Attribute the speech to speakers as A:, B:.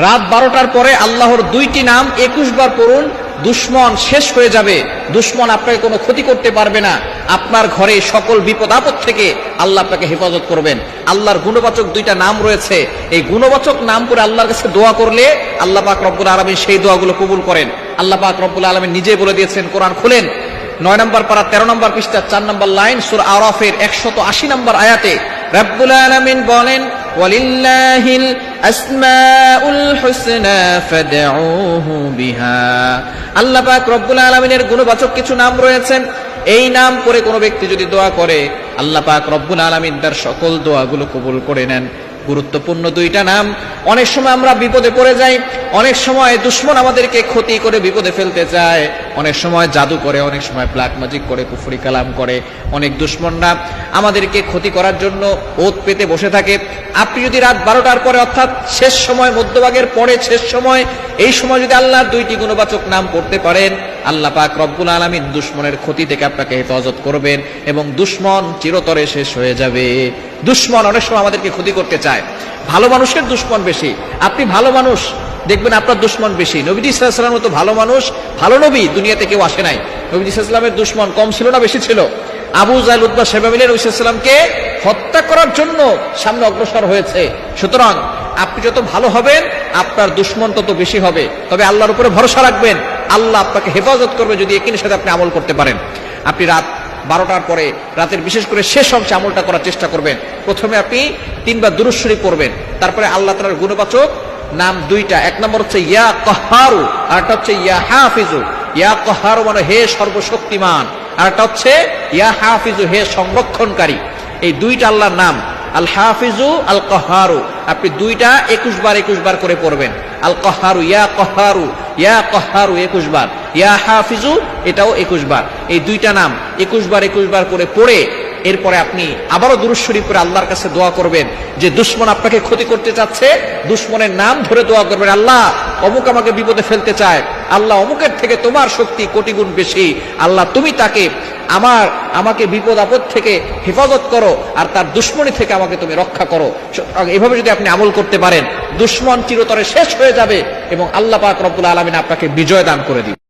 A: রাত বারোটার পরে আল্লাহর দুইটি নাম একুশ বার পড়ুন, দুশ্মন শেষ হয়ে যাবে। দুশ্মন আপনাকে কোনো ক্ষতি করতে পারবে না। আপনার ঘরে সকল বিপদ আপদ থেকে আল্লাহ আপনাকে হেফাজত করবেন। আল্লাহর গুণবাচক দুইটা নাম রয়েছে। এই গুণবাচক নাম করে আল্লাহর কাছে দোয়া করলে আল্লাহ পাক রব্বুল আলমী সেই দোয়াগুলো কবুল করেন। আল্লাহ পাক রব্বুল আলমী নিজে বলে দিয়েছেন, কোরআন খুলেন। নয় নম্বর পারা তেরো নম্বর পৃষ্ঠা, চার নম্বর লাইন, সুর আরফের একশত আশি নম্বর আয়াতে, রব্বুল আলমিন বলেন ওয়ালিল্লাহিল আসমাউল হুসনা ফাদউহু বিহা। আল্লাহ পাক রব্বুল আলামিনের গুণবাচক কিছু নাম রয়েছেন। এই নাম করে কোনো ব্যক্তি যদি দোয়া করে, আল্লাহ পাক রব্বুল আলামিন তার সকল দোয়াগুলো কবুল করে নেন। গুরুত্বপূর্ণ দুইটা নাম। অনেক সময় আমরা বিপদে পড়ে যাই, অনেক সময় দুশ্মন আমাদেরকে ক্ষতি করে বিপদে ফেলতে চায়, অনেক সময় জাদু করে, অনেক সময় ব্ল্যাক ম্যাজিক করে, কুফরি কালাম করে, অনেক দুশ্মনরা আমাদেরকে ক্ষতি করার জন্য ওত পেতে বসে থাকে। আপনি যদি রাত বারোটার পরে অর্থাৎ শেষ সময়, মধ্যভাগের পরে শেষ সময়, এই সময় যদি আল্লাহর দুইটি গুণবাচক নাম পড়তে পারেন আল্লাহ পাক রব্বুল আলমিন দুশ্মনের ক্ষতি থেকে আপনাকে হেফাজত করবেন এবং দুশ্মন চিরতরে শেষ হয়ে যাবে। দুশ্মন অনেক সময় আমাদেরকে ক্ষতি করতে চায়। ভালো মানুষের দুশ্মন বেশি। আপনি ভালো মানুষ, দেখবেন আপনার দুশ্মন বেশি। নবীজি ইসলামের মতো ভালো মানুষ, ভালো নবী দুনিয়াতে কেউ আসে নাই। নবীজি ইসলামের দুশ্মন কম ছিল না বেশি ছিল? আবু জাইল উদ্বা সেবা মিলে ইসলামকে হত্যা করার জন্য সামনে অগ্রসর হয়েছে। সুতরাং আপনি যত ভালো হবেন, আপনার দুশ্মন তত বেশি হবে। তবে আল্লাহর উপরে ভরসা রাখবেন। আল্লাহ আপনাকে হেফাজত করবে যদি একিনের সাথে আপনি আমল করতে পারেন। আপনি রাত বারোটার পরে, রাতের বিশেষ করে শেষ অংশে আমলটা করার চেষ্টা করবেন। প্রথমে আপনি তিনবার দুরুশ্বরী পড়বেন। তারপরে আল্লাহ তালার গুণবাচক নাম দুইটা। এক নম্বর হচ্ছে ইয়া কহারু আর একটা হচ্ছে ইয়া হাফিজু। ইয়া কহারু মানে হে সর্বশক্তিমান। আর একটা হচ্ছে ইয়া হাফিজু, হে সংরক্ষণকারী। এই দুইটা আল্লাহর নাম। আল হাফিজু, আল কহারু। আপনি দুইটা একুশ বার একুশ বার করে পড়বেন। আল কহারু, ইয়া কহারু। ইয়া কহারু একুশ বার, ইয়া হাফিজু এটাও একুশ বার। এই দুইটা নাম একুশ বার একুশ বার করে পড়ে এরপরে আপনি আবারও দুরুশ্বরী করে আল্লাহর কাছে দোয়া করবেন যে দুশ্মন আপনাকে ক্ষতি করতে চাচ্ছে, দুশ্মনের নাম ধরে দোয়া করবেন, আল্লাহ, অমুক আমাকে বিপদে ফেলতে চায়। আল্লাহ অমুকের থেকে তোমার শক্তি কোটি গুণ বেশি। আল্লাহ, তুমি তাকে আমার, আমাকে বিপদ আপদ থেকে হেফাজত করো আর তার দুশ্মনী থেকে আমাকে তুমি রক্ষা করো। এভাবে যদি আপনি আমল করতে পারেন, দুশ্মন চিরতরে শেষ হয়ে যাবে এবং আল্লাহ পাক রব্বুল আলমিন আপনাকে বিজয় দান করে দিবে।